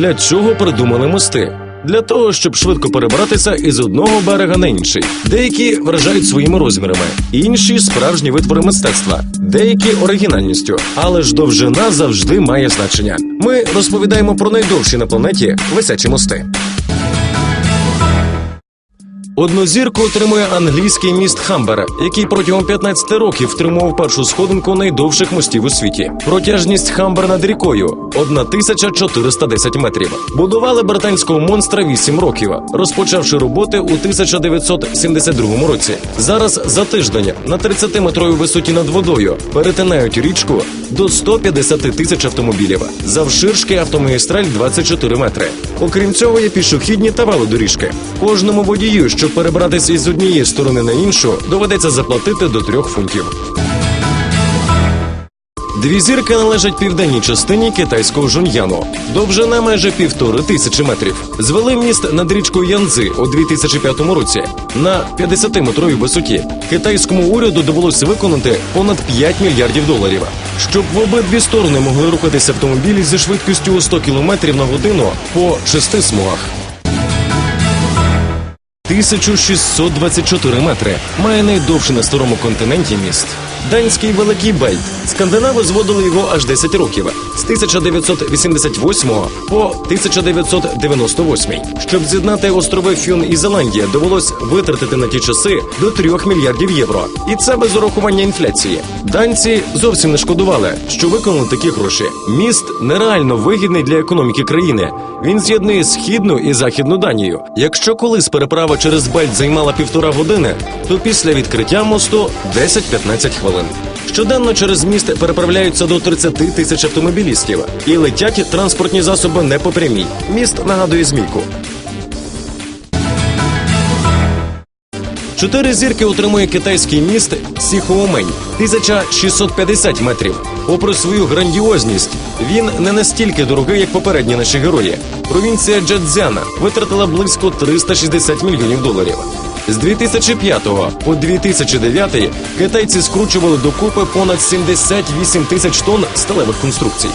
Для чого придумали мости? Для того, щоб швидко перебратися із одного берега на інший. Деякі вражають своїми розмірами, інші справжні витвори мистецтва, деякі оригінальністю. Але ж довжина завжди має значення. Ми розповідаємо про найдовші на планеті висячі мости. Одну зірку отримує англійський міст Хамбер, який протягом 15 років втримував першу сходинку найдовших мостів у світі. Протяжність Хамбер над рікою 1410 метрів. Будували британського монстра 8 років, розпочавши роботи у 1972 році. Зараз за тиждень на 30-метровій висоті над водою перетинають річку до 150 тисяч автомобілів. Завширшки автомагістраль 24 метри. Окрім цього, є пішохідні та велодоріжки. Кожному водію, щоб перебратися із однієї сторони на іншу, доведеться заплатити до трьох фунтів. Дві зірки належать південній частині китайського жуньяну. Довжина майже півтори тисячі метрів. Звели міст над річкою Янцзи у 2005 році на 50-метровій висоті. Китайському уряду довелося виконати понад 5 мільярдів доларів. Щоб в обидві сторони могли рухатися автомобілі зі швидкістю у 100 км на годину по шести смугах. 1624 метри. Має найдовше на старому континенті міст. Данський великий бельт. Скандинави зводили його аж 10 років з 1988 по 1998. Щоб з'єднати острови Фюн і Зеландія, довелось витратити на ті часи до 3 мільярдів євро. І це без урахування інфляції. Данці зовсім не шкодували, що виконали такі гроші. Міст нереально вигідний для економіки країни. Він з'єднує східну і західну Данію. Якщо колись переправа через Бельт займала півтора години, то після відкриття мосту 10-15 хвилин. Щоденно через міст переправляються до 30 тисяч автомобілістів і летять транспортні засоби не по прямій. Міст нагадує змійку. Чотири зірки отримує китайський міст Сіхоумень 1650 метрів. Попри свою грандіозність, він не настільки дорогий, як попередні наші герої. Провінція Джадзяна витратила близько 360 мільйонів доларів. З 2005 по 2009 китайці скручували докупи понад 78 тисяч тонн сталевих конструкцій.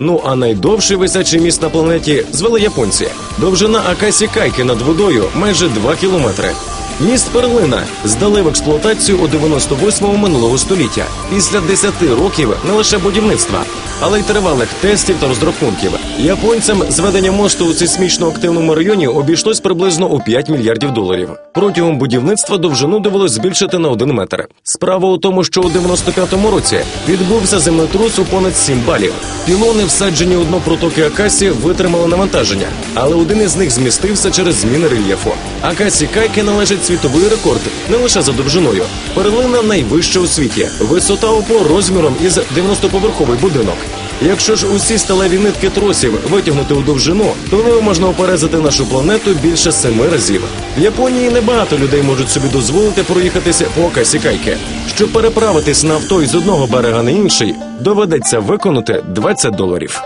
Ну а найдовший висячий міст на планеті звели японці. Довжина Акасі Кайки над водою майже 2 кілометри. Міст Перлина здали в експлуатацію у 98-му минулого століття. Після 10 років не лише будівництва, але й тривалих тестів та розрахунків. Японцям зведення мосту у сейсмічно активному районі обійшлось приблизно у 5 мільярдів доларів. Протягом будівництва довжину довелось збільшити на 1 метр. Справа у тому, що у 95-му році відбувся землетрус у понад 7 балів. Пілони, всаджені у дно протоки Акасі, витримали навантаження, але один із них змістився через зміни рельєфу. Акасі Кайки належить світовий рекорд не лише за довжиною. Перлина найвища у світі. Висота опор розміром із 90-поверховий будинок. Якщо ж усі сталеві нитки тросів витягнути у довжину, то ними можна оперезати нашу планету більше семи разів. В Японії небагато людей можуть собі дозволити проїхатися по Акасі Кайки. Щоб переправитись на авто із одного берега на інший, доведеться виконати 20 доларів.